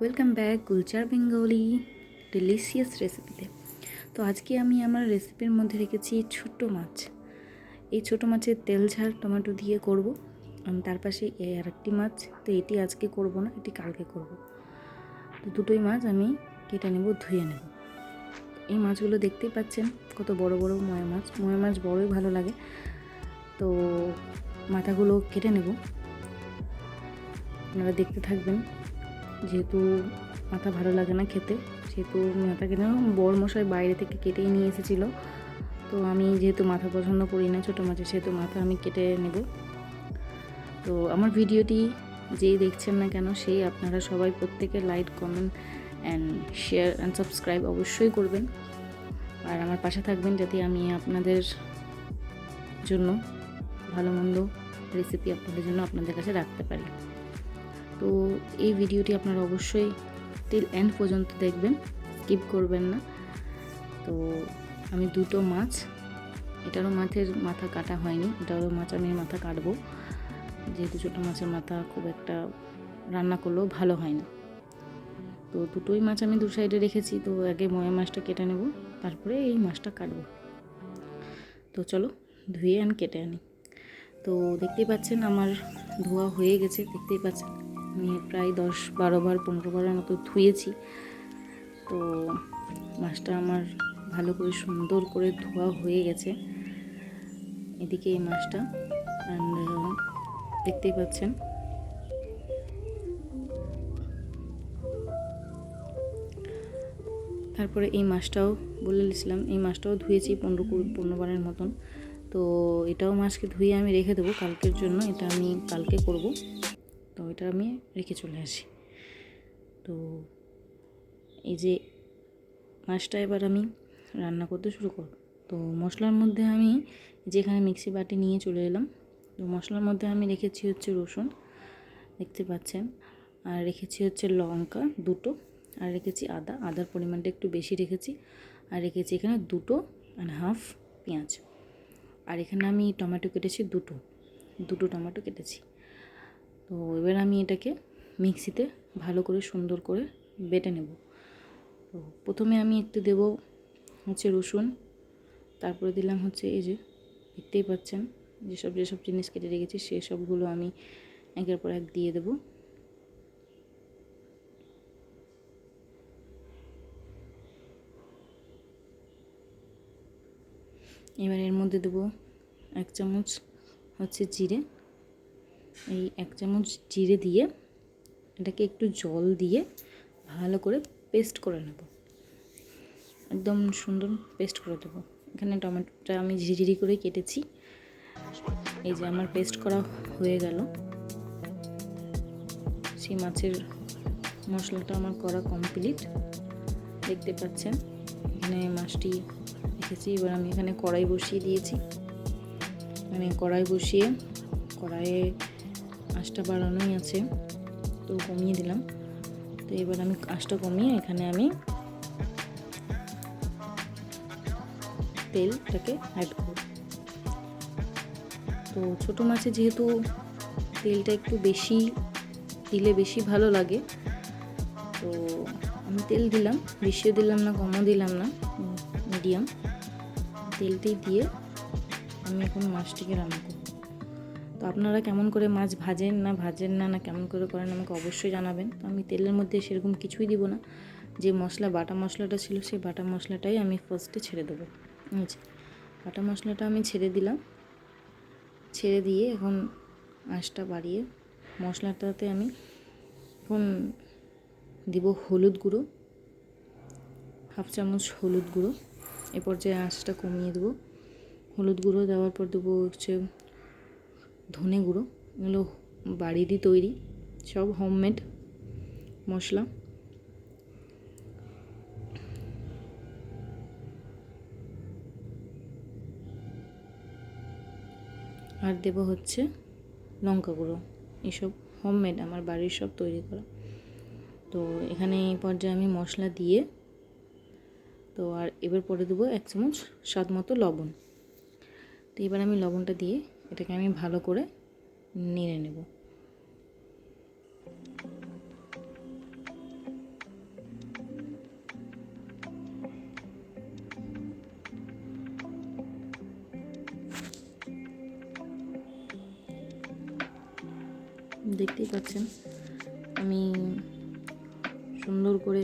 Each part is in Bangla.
ওয়েলকাম ব্যাক গুলচার বেঙ্গলি ডিলিশিয়াস রেসিপিতে তো। আজকে আমি আমার রেসিপির মধ্যে রেখেছি ছোট্ট মাছ। এই ছোট মাছের তেল ঝাল টমেটো দিয়ে করব। আর তার পাশে এই আরেকটি মাছ। তো এটি আজকে করব না, এটি কালকে করব। তো দুটোই মাছ আমি কেটে নেব, ধুয়ে নেব। এই মাছগুলো দেখতেই পাচ্ছেন, কত বড় বড় ময়া মাছ। ময়া মাছ বড়ই ভালো লাগে। তো মাথাগুলো কেটে নেব। আপনারা দেখতে থাকবেন। যেহেতু মাথা ভালো লাগে না খেতে, সেহেতু মাথা কেটে বর মশাই বাইরে থেকে কেটেই নিয়ে এসেছিল। তো আমি যেহেতু মাথা পছন্দ করি না, ছোটো মাছের সেহেতু মাথা আমি কেটে নেব। তো আমার ভিডিওটি যেই দেখছেন না কেন, সেই আপনারা সবাই প্রত্যেকে like, comment and share and subscribe অবশ্যই করবেন। আর আমার পাশে থাকবেন যাতে আমি আপনাদের জন্য ভালো মন্দ রেসিপি আপনাদের জন্য আপনাদের কাছে রাখতে পারি। তো এই ভিডিওটি আপনারা অবশ্যই টিল এন্ড পর্যন্ত দেখবেন স্কিপ করবেন না। তো আমি দুটো মাছ, এটারও মাছের মাথা কাটা হয়নি, এটারও মাছ আমি মাথা কাটবো। যেহেতু ছোটো মাছের মাথা খুব একটা রান্না করলেও ভালো হয় না। তো দুটোই মাছ আমি দু সাইডে রেখেছি, তো আগে ময়া মাছটা কেটে নেব, তারপরে এই মাছটা কাটবো। তো চলো ধুয়ে আন কেটে আনি। তো দেখতেই পাচ্ছেন আমার ধোয়া হয়ে গেছে, দেখতেই পাচ্ছেন। আমি প্রায় দশ বারো বার, পনেরো বারের মতো ধুয়েছি। তো মাছটা আমার ভালো করে সুন্দর করে ধোয়া হয়ে গেছে। এদিকে এই মাছটা অ্যান্ড দেখতেই পাচ্ছেন। তারপরে এই মাছটাও বলে দিয়েছিলাম, এই মাছটাও ধুয়েছি পনেরো পনেরো বারের মতন। তো এটাও মাছকে ধুয়ে আমি রেখে দেবো, কালকের জন্য এটা আমি কালকে করব। তো এটা আমি রেখে চলে আসি। তো এই যে মাছটা এবার আমি রান্না করতে শুরু করব তো মশলার মধ্যে আমি যেখানে মিক্সি বাটি নিয়ে চলে এলাম। তো মশলার মধ্যে আমি রেখেছি হচ্ছে রসুন, দেখতে পাচ্ছেন। আর রেখেছি হচ্ছে লঙ্কা দুটো, আর রেখেছি আদা। আদার পরিমাণটা একটু বেশি রেখেছি। আর রেখেছি এখানে দুটো অ্যান্ড হাফ পেঁয়াজ। আর এখানে আমি টমেটো কেটেছি দুটো দুটো টমেটো কেটেছি। তো এবার আমি এটাকে মিক্সিতে ভালো করে সুন্দর করে বেটে নেব। তো প্রথমে আমি একটু দেব হচ্ছে রসুন, তারপরে দিলাম হচ্ছে এই যে দেখতেই পাচ্ছেন যেসব যেসব জিনিস কেটে রেখেছি সেই সবগুলো আমি একের পর এক দিয়ে দেবো। এবার এর মধ্যে দেবো এক চামচ হচ্ছে জিরে। এই এক চামচ জিরে দিয়ে এটাকে একটু জল দিয়ে ভালো করে পেস্ট করে নেব। একদম সুন্দর পেস্ট করে দেবো। এখানে টমেটোটা আমি ঝিরিঝিরি করে কেটেছি। এই যে আমার পেস্ট করা হয়ে গেল। সেই মাছের মশলাটা আমার করা কমপ্লিট। দেখতে পাচ্ছেন, এখানে মাছটি রেখেছি এবার আমি এখানে কড়াই বসিয়ে দিয়েছি। মানে কড়াই বসিয়ে কড়াইয়ে আঁচটা বাড়ানোই আছে। তো কমিয়ে দিলাম। তো এবার আমি আঁচটা কমিয়ে এখানে আমি তেলটাকে অ্যাড করব। তো ছোটো মাছে যেহেতু তেলটা একটু বেশি, দিলে বেশি ভালো লাগে, তো আমি তেল দিলাম। বেশিও দিলাম না, কমও দিলাম না মিডিয়াম তেলটি দিয়ে আমি এখন মাছটিকে রান্না করব। তো আপনারা কেমন করে মাছ ভাজেন না ভাজেন না না কেমন করে করেন আমাকে অবশ্যই জানাবেন। তো আমি তেলের মধ্যে সেরকম কিছুই দিব না। যে মশলা, বাটা মশলাটা ছিল সেই বাটা মশলাটাই আমি ফার্স্টে ছেড়ে দেবো। আচ্ছা বাটা মশলাটা আমি ছেড়ে দিলাম। ছেড়ে দিয়ে এখন আঁচটা বাড়িয়ে মশলাটাতে আমি এখন দিব হলুদ গুঁড়ো, হাফ চামচ হলুদ গুঁড়ো। এ পর্যায়ে আঁচটা কমিয়ে দেবো। হলুদ গুঁড়ো দেওয়ার পর দেবো হচ্ছে ধনে গুঁড়ো, এগুলো বাড়িরই তৈরি, সব হোমমেড মশলা। আর দেবো হচ্ছে লঙ্কা গুঁড়ো, এসব হোমমেড আমার বাড়ির সব তৈরি করা। তো এখানে এই পর্যায়ে আমি মশলা দিয়ে, তো আর এবার পরে দেবো এক চামচ স্বাদ মতো লবণ। তো এবার আমি লবণটা দিয়ে এটাকে আমি ভালো করে নেড়ে নেব। দেখতেই পাচ্ছেন, আমি সুন্দর করে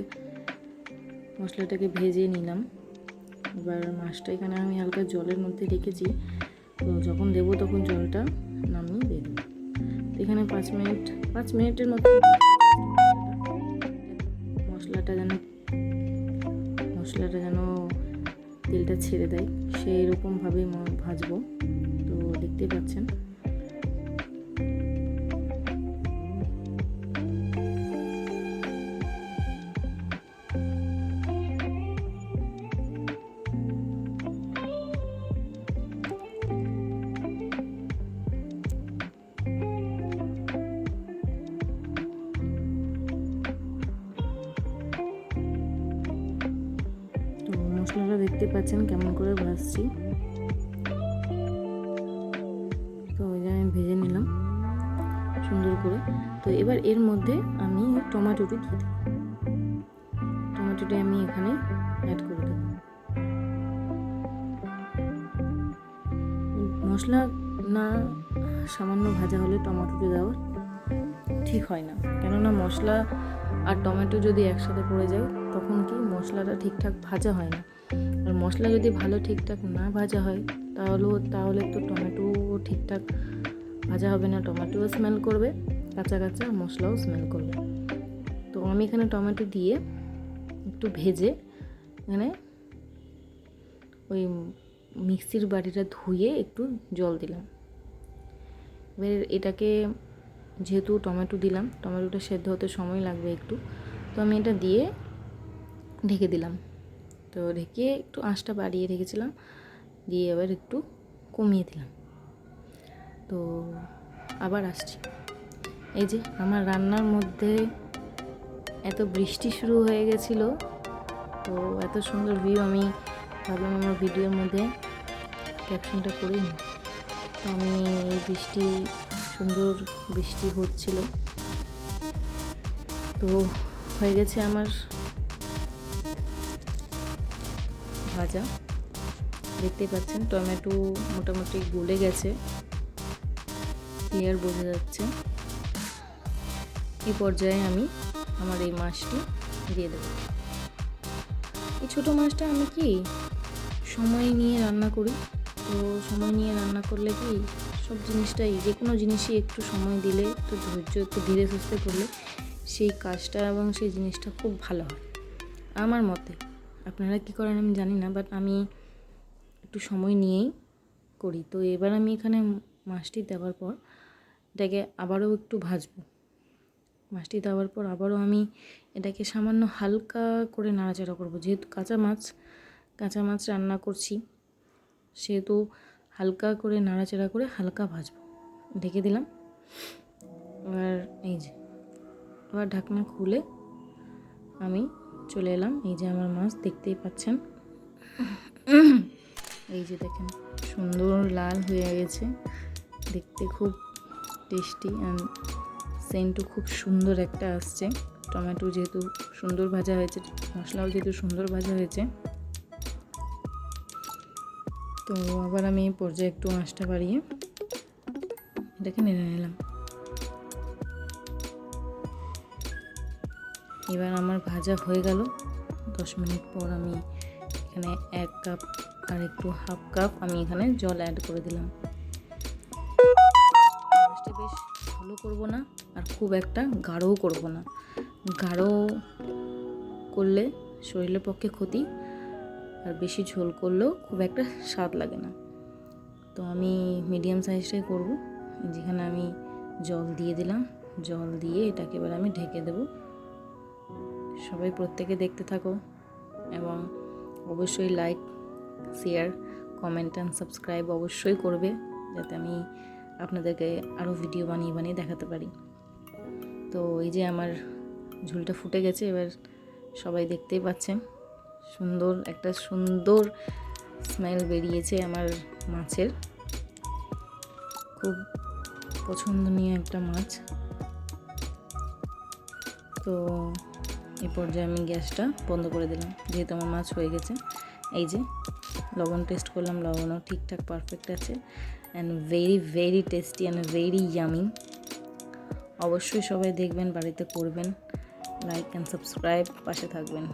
মশলাটাকে ভেজে নিলাম। এবার মাছটা এখানে আমি হালকা জলের মধ্যে রেখেছি। তো যখন দেবো তখন জলটা নামিয়ে দিয়ে দেবো। এখানে পাঁচ মিনিট, পাঁচ মিনিটের মতো মশলাটা যেন মশলাটা যেন তেলটা ছেড়ে দেয় সেই রকমভাবেই ভাজবো। তো দেখতেই পাচ্ছেন। পাচ্ছেন, কেমন করে ভাজছি। তো ওই আমি ভেজে নিলাম সুন্দর করে। তো এবার এর মধ্যে আমি টমেটোটি দিয়ে দেবো। টমেটোটি আমি এখানে অ্যাড করে দেবো। মশলা না সামান্য ভাজা হলে টমেটোটি দেওয়া ঠিক হয় না। কেননা মশলা আর টমেটো যদি একসাথে পড়ে যায়, তখন কি মশলাটা ঠিকঠাক ভাজা হয় না? আর মশলা যদি ভালো ঠিকঠাক না ভাজা হয় তাহলেও তাহলে তো টমেটো ঠিকঠাক ভাজা হবে না, টমেটোও স্মেল করবে, কাঁচা কাঁচা মশলাও স্মেল করবে। তো আমি এখানে টমেটো দিয়ে একটু ভেজে এখানে ওই মিক্সির বাটিটা ধুয়ে একটু জল দিলাম। এবার এটাকে যেহেতু টমেটো দিলাম, টমেটোটা সেদ্ধ হতে সময় লাগবে একটু। তো আমি এটা দিয়ে ঢেকে দিলাম। তো ঢেকে একটু আঁচটা বাড়িয়ে রেখেছিলাম, দিয়ে এবার একটু কমিয়ে দিলাম। তো আবার আসছি। এই যে আমার রান্নার মধ্যে এত বৃষ্টি শুরু হয়ে গেছিল, তো এত সুন্দর ভিউ আমি ভাবলাম আমার ভিডিওর মধ্যে ক্যাপশনটা করেই নিই। তো আমি এই বৃষ্টি সুন্দর বৃষ্টি হচ্ছিল। তো হয়ে গেছে আমার ভাজা। দেখতে পাচ্ছেন, টমেটো মোটামুটি গলে গেছে। ক্লিয়ার বোঝা যাচ্ছে। এই পর্যায়ে আমি আমার এই মাছটি দিয়ে দেবো। এই ছোটো মাছটা আমি কি সময় নিয়ে রান্না করি? তো সময় নিয়ে রান্না করলে কি সব জিনিসটাই যে কোনো জিনিসই একটু সময় দিলে, একটু ধৈর্য, একটু ধীরে সুস্থে করলে সেই কাজটা এবং সেই জিনিসটা খুব ভালো হয়। আমার মতে, আপনারা কী করেন আমি জানি না বাট আমি একটু সময় নিয়েই করি। তো এবার আমি এখানে মাছটি দেওয়ার পর, এটাকে আবারও একটু ভাজবো। মাছটি দেওয়ার পর আবারও আমি এটাকে সামান্য হালকা করে নাড়াচাড়া করব। যেহেতু কাঁচা মাছ কাঁচা মাছ রান্না করছি, সেহেতু হালকা করে নাড়াচাড়া করে হালকা ভাজবো। ঢেকে দিলাম। এবার এই যে, এবার ঢাকনা খুলে আমি চলে এলাম। এই যে আমার মাছ, দেখতেই পাচ্ছেন। এই যে দেখেন, সুন্দর লাল হয়ে গেছে। দেখতে খুব টেস্টি অ্যান্ড সেন্টও খুব সুন্দর একটা আসছে। টমেটো যেহেতু সুন্দর ভাজা হয়েছে, মশলাও যেহেতু সুন্দর ভাজা হয়েছে। তো আবার আমি পর্যায়ে একটু আঁচটা বাড়িয়ে এটাকে নেড়ে নিলাম। এবার আমার ভাজা হয়ে গেল। দশ মিনিট পর আমি এখানে এক কাপ আর একটু হাফ কাপ আমি এখানে জল অ্যাড করে দিলাম। মাছটা বেশ ভালো করব না আর খুব একটা গাঢ়ও করব না। গাঢ় করলে শরীরের পক্ষে ক্ষতি আর বেশি ঝোল করলেও খুব একটা স্বাদ লাগে না। তো আমি মিডিয়াম সাইজটাই করব। যেখানে আমি জল দিয়ে দিলাম। জল দিয়ে এটাকে এবার আমি ঢেকে দেব। সবাই প্রত্যেকে দেখতে থাকো এবং অবশ্যই like share comment and subscribe অবশ্যই করবে যাতে আমি আপনাদেরকে আরও ভিডিও বানিয়ে বানিয়ে দেখাতে পারি। তো এই যে আমার ঝোলটা ফুটে গেছে, এবার সবাই দেখতেই পাচ্ছেন। সুন্দর, একটা সুন্দর স্মেল বেরিয়েছে আমার মাছের। খুব পছন্দনীয় একটা মাছ। তো এ পর্যায়ে আমি গ্যাসটা বন্ধ করে দিলাম, যেহেতু আমার মাছ হয়ে গেছে। এই যে, লবণ টেস্ট করলাম, লবণও ঠিকঠাক পারফেক্ট আছে। And very very tasty and very yummy অবশ্যই সবাই দেখবেন, বাড়িতে করবেন। লাইক অ্যান্ড সাবস্ক্রাইব পাশে থাকবেন।